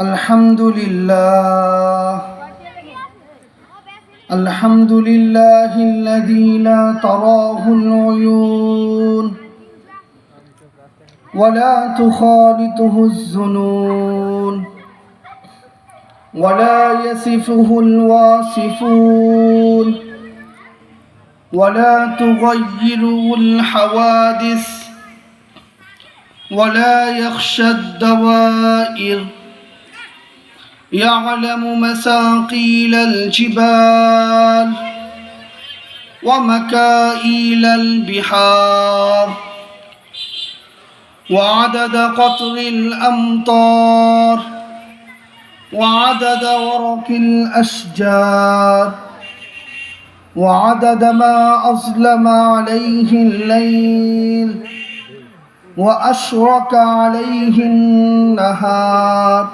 الحمد لله الحمد لله الذي لا تراه العيون ولا تخالطه الظنون ولا يصفه الواصفون ولا تغيره الحوادث ولا يخشى الدوائر. يعلم مساقيل الجبال ومكائيل البحار وعدد قطر الأمطار وعدد ورق الأشجار. وعدد ما أظلم عليه الليل وأشرك عليه النهار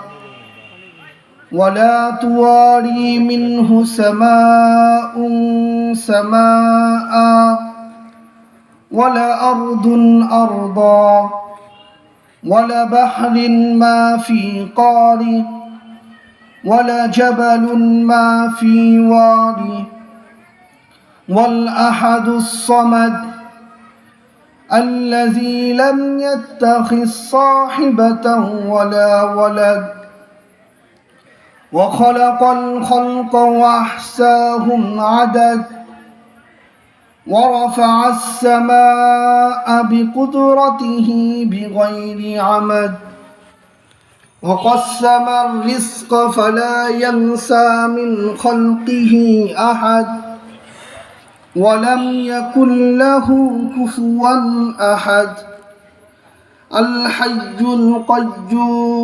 ولا تواري منه سماء سماء ولا أرض أرضا ولا بحر ما في قار ولا جبل ما في وادي والأحد الصمد الذي لم يتخذ صاحبة ولا ولد وخلق الخلق وأحساهم عدد ورفع السماء بقدرته بغير عمد وقسم الرزق فلا ينسى من خلقه أحد. ولم يكن له كفوا أحد. الحي القيوم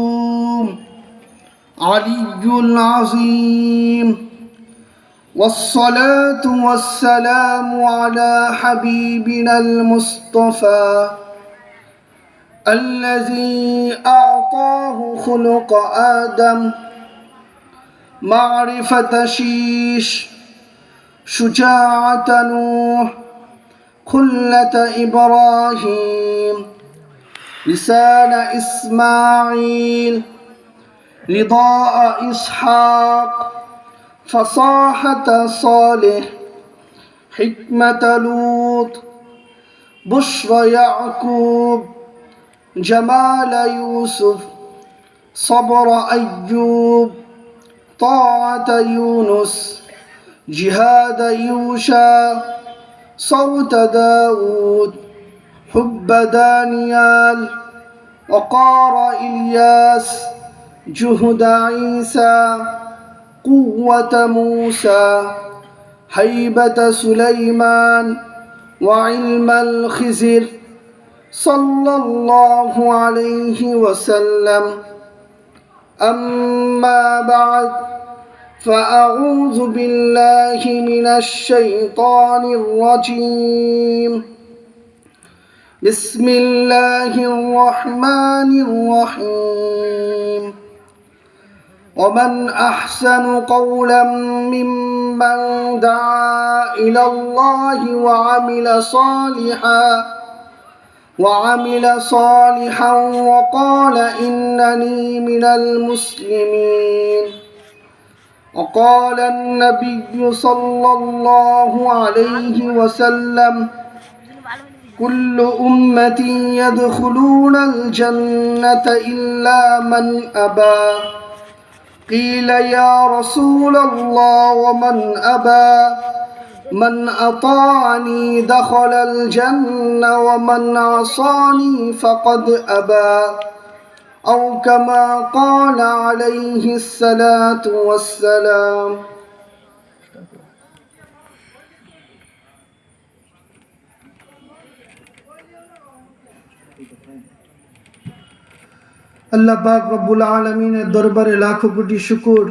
علي العظيم. والصلاة والسلام على حبيبنا المصطفى الذي أعطاه خلق آدم معرفة شيش. شجاعة نوح خلة إبراهيم لسان إسماعيل رضاء إسحاق فصاحة صالح حكمة لوط بشرى يعقوب جمال يوسف صبر أيوب طاعة يونس. جهاد يوشع صوت داود حب دانيال وقار إلياس جهد عيسى قوة موسى هيبة سليمان وعلم الخزر صلى الله عليه وسلم. أما بعد فأعوذ بالله من الشيطان الرجيم. بسم الله الرحمن الرحيم. ومن أحسن قولا ممن دعا إلى الله وعمل صالحا وعمل صالحا وقال إنني من المسلمين. وقال النبي صلى الله عليه وسلم كل أمتي يدخلون الجنة إلا من أبى. قيل يا رسول الله ومن أبى؟ من أطاعني دخل الجنة ومن عصاني فقد أبى. أو كما قال عليه الصلاة والسلام আল্লাহ পাক রব্বুল আলমিনের দরবারে লাখো কোটি শুকুর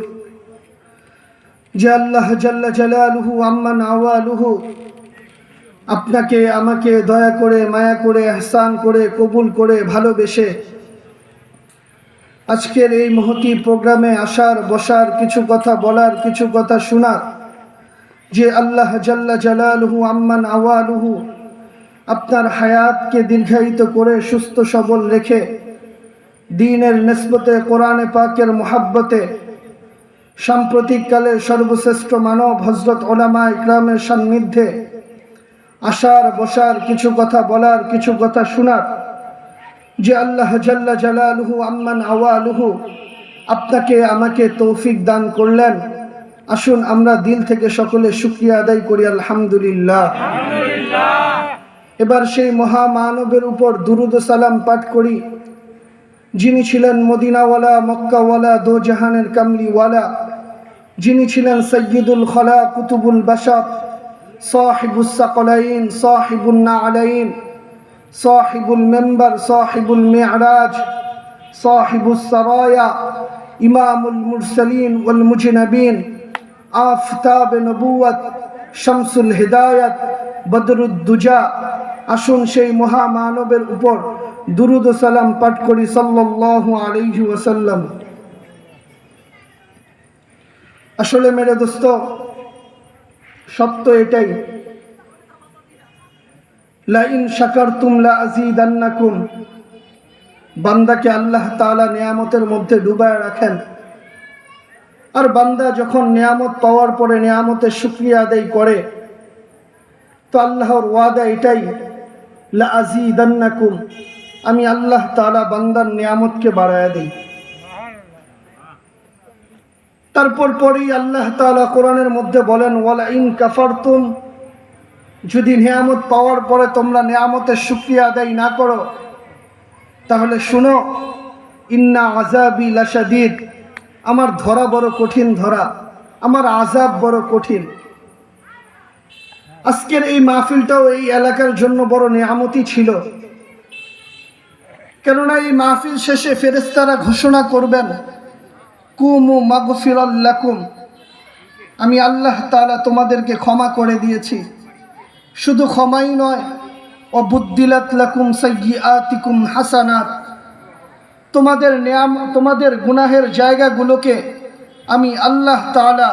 যে আল্লাহ জাল্লা জালালুহু আম্মান আওয়ালুহু আপনাকে আমাকে দয়া করে মায়া করে এহসান করে কবুল করে ভালোবেসে আজকের এই মহতি প্রোগ্রামে আসার, বসার, কিছু কথা বলার, কিছু কথা শোনার, যে আল্লাহ জাল্লা জালালুহু আম্মান আওয়ালুহু আপনার হায়াতকে দীর্ঘায়িত করে, সুস্থ, সবল রেখে, দিনের নেসবতে, কোরআনে পাকের মোহাব্বতে, সাম্প্রতিককালে সর্বশ্রেষ্ঠ মানব হজরত ওলামা ইকরামের সান্নিধ্যে আসার, বসার, কিছু কথা বলার, কিছু কথা শোনার যে আল্লাহ জাল্লা জালালুহু আম্মান আওয়ালুহু আপনাকে আমাকে তৌফিক দান করলেন। আসুন আমরা দিল থেকে সকলে শুক্রিয়া আদায় করি, আলহামদুলিল্লাহ। এবার সেই মহামানবের উপর দুরুদ সালাম পাঠ করি। যিনি ছিলেন মদিনাওয়ালা, মক্কাওয়ালা দো জাহানের কামলিওয়ালা, যিনি ছিলেন সৈয়দুল খলা কুতুবুল বাসাব সাহিবুস সাকলাইন সাহিবুল নাআলাইন সাহিবুল মেম্বার সাহিবুল মেয়ারাজ সাহিবুস সারায়া, ইমামুল মুরসালিন ওয়াল মুজনবিন, আফতাব নবুয়ত শামসুল হিদায়াত বদরুদ্দুজা আসুন সেই মহামানবের উপর দুরুদ সালাম পাঠ করি সাল্লাল্লাহু আলাইহি ওয়াসাল্লাম। আসলে মেরে দোস্ত, সত্য এটাই বান্দাকে আল্লাহ তাআলা নিয়ামতের মধ্যে ডুবায় রাখেন। আর বান্দা যখন নিয়ামত পাওয়ার পরে নিয়ামতের শুক্রিয়া আদায় করে, তো আল্লাহর ওয়াদা এটাই, লা আজিদান্নাকুম আমি আল্লাহ তাআলা বান্দার নিয়ামতকে বাড়ায় দিই। তারপর পরেই আল্লাহ তাআলা কোরআনের মধ্যে বলেন ওয়ালা ইন কাফারতুম যদি নিয়ামত পাওয়ার পরে তোমরা নিয়ামতের শুক্রিয়া আদায় না করো, তাহলে শুনো, ইন্না আজাবি লাশাদিদ। আমার ধরা বড় কঠিন ধরা, আমার আজাব বড় কঠিন। আজকের এই মাহফিলটাও এই এলাকার জন্য বড় নিয়ামতি ছিল। কেননা এই মাহফিল শেষে ফেরেস্তারা ঘোষণা করবেন, কুমু মাগফিরাল্লাকুম। আমি আল্লাহ তালা তোমাদেরকে ক্ষমা করে দিয়েছি। শুধু ক্ষমাই নয় ও বুদ্দিলাত লাকুম সাইয়্যাতিকুম হাসানাত। তোমাদের নিয়াম, তোমাদের গুনাহের জায়গাগুলোকে আমি আল্লাহ তাআলা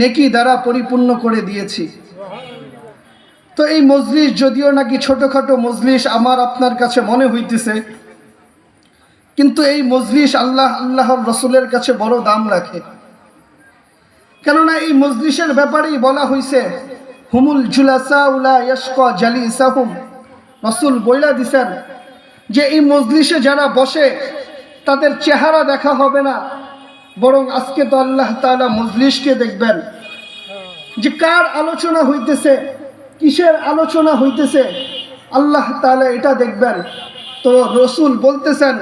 নেকি দ্বারা পরিপূর্ণ করে দিয়েছি। তো এই মজলিস যদিও নাকি ছোটোখাটো মজলিস, আমার আপনার কাছে মনে হইতেছে, কিন্তু এই মজলিস আল্লাহ, আল্লাহর রসুলের কাছে বড় দাম রাখে। কেননা এই মজলিসের ব্যাপারেই বলা হয়েছে হুমুল জুলাসা উলা ইয়স্ক জালি ইসাহুম রসুল বইলা দিছেন যে এই মজলিসে যারা বসে, তাদের চেহারা দেখা হবে না। বরং আজকে তো আল্লাহ তাআলা মজলিসকে দেখবেন। যে কার আলোচনা হইতেছে, কিসের আলোচনা হইতেছে, আল্লাহ তালা এটা দেখবেন। তো রসুল বলতেছেন,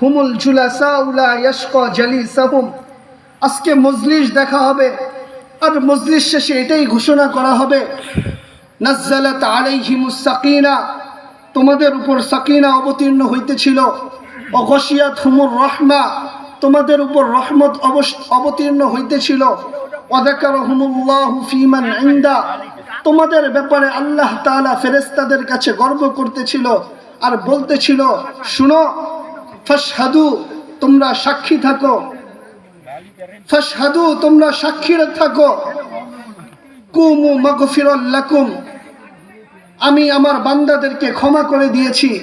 হুমুল জুলাসা উলা ইয়স্ক জালি সাহুম আজকে মজলিস দেখা হবে। আর মজলিস শেষে এটাই ঘোষণা করা হবে। নাজ্জালাত আলাইহিমুস সাকিনা। তোমাদের উপর সাকিনা অবতীর্ণ হইতেছিল। অগসিয়াত হুমুর রহমা। তোমাদের উপর রহমত অবতীর্ণ হইতেছিল। অদাকার হুমুল্লাহ ফিমান ইন্দা। তোমাদের ব্যাপারে আল্লাহ তাআলা ফেরেস্তাদের কাছে গর্ব করতেছিল আর বলতেছিল, শুনো, ফাশহাদু, তোমরা সাক্ষী থাকো। ফাশহাদু, তোমরা সাক্ষী থাকো। কুমু মাগফিরাল লাকুম। আমি আমার বান্দাদেরকে ক্ষমা করে দিয়েছি।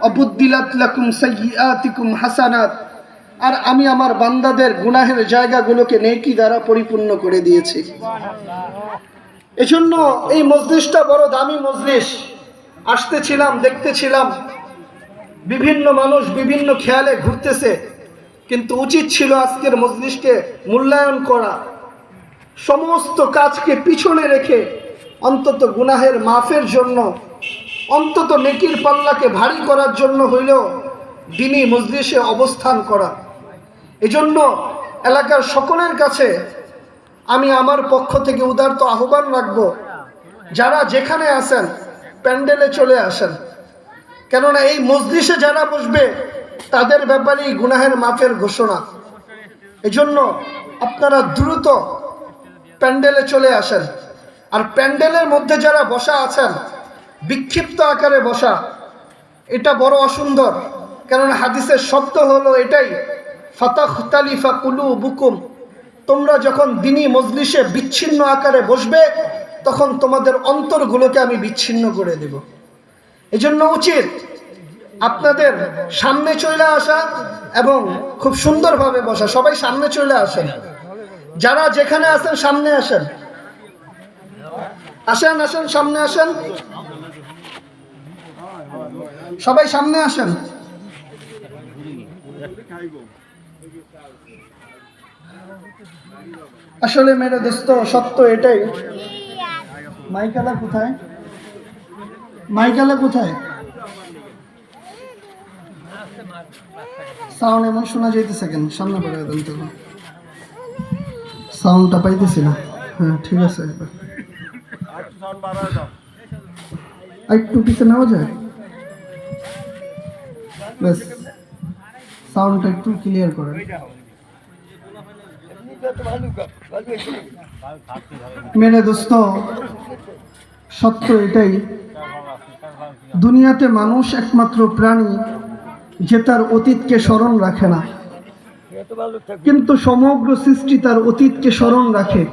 অবুদ্দিলাত লাকুম সাইয়্যাতিকুম হাসানাত। আর আমি আমার বান্দাদের গুনাহের জায়গাগুলোকে নেকি দ্বারা পরিপূর্ণ করে দিয়েছি। এজন্য এই মজলিসটা বড় দামি মজলিস। আসতেছিলাম, দেখতেছিলাম। বিভিন্ন মানুষ বিভিন্ন খেয়ালে ঘুরতেছে। কিন্তু উচিত ছিল আজকের মজলিসকে মূল্যায়ন করা। সমস্ত কাজকে পিছনে রেখে অন্তত গুনাহের মাফের জন্য, অন্তত নেকির পাল্লাকে ভারী করার জন্য হইলেও দিনই মজলিসে অবস্থান করা। এজন্য এলাকার সকলের কাছে আমি আমার পক্ষ থেকে উদারত আহ্বান রাখব, যারা যেখানে আসেন প্যান্ডেলে চলে আসেন। কেননা এই মজলিসে যারা বসবে তাদের ব্যাপারেই গুনাহের মাফের ঘোষণা। এজন্য আপনারা দ্রুত প্যান্ডেলে চলে আসেন। আর প্যান্ডেলের মধ্যে যারা বসা আছেন, বিক্ষিপ্ত আকারে বসা, এটা বড় অসুন্দর। কারণ হাদিসের শব্দ হলো এটাই, ফাতাখতালিফা কুলু বুকুম তোমরা যখন দিনী মজলিসে বিচ্ছিন্ন আকারে বসবে, তখন তোমাদের অন্তরগুলোকে আমি বিচ্ছিন্ন করে দেব। এজন্য উচিত আপনাদের সামনে চলে আসা এবং খুব সুন্দরভাবে বসা। সবাই সামনে চলে আসেন। যারা যেখানে আছেন, সামনে আসেন। আসেন আসেন, সামনে আসেন। সবাই সামনে আসেন। আসলে মেরে দোস্ত সত্য এটাই। মাইকালা কোথায়? মাইকালা কোথায়? সাউন্ড এমন শোনা যাইতেছে কেন? সামনে পড়ে দেন তো। সাউন্ডটা পাইতেছি না হ্যাঁ ঠিক আছে। একটু পিছিয়ে নেওয়া যায়? ব্যাস। সাউন্ডটা একটু ক্লিয়ার করেন। মেরে দোস্ত, সত্য এটাই। দুনিয়াতে মানুষ একমাত্র প্রাণী। যে তার অতীতকে স্মরণ রাখে না। কিন্তু সমগ্র সৃষ্টি তার অতীতকে স্মরণ রাখে।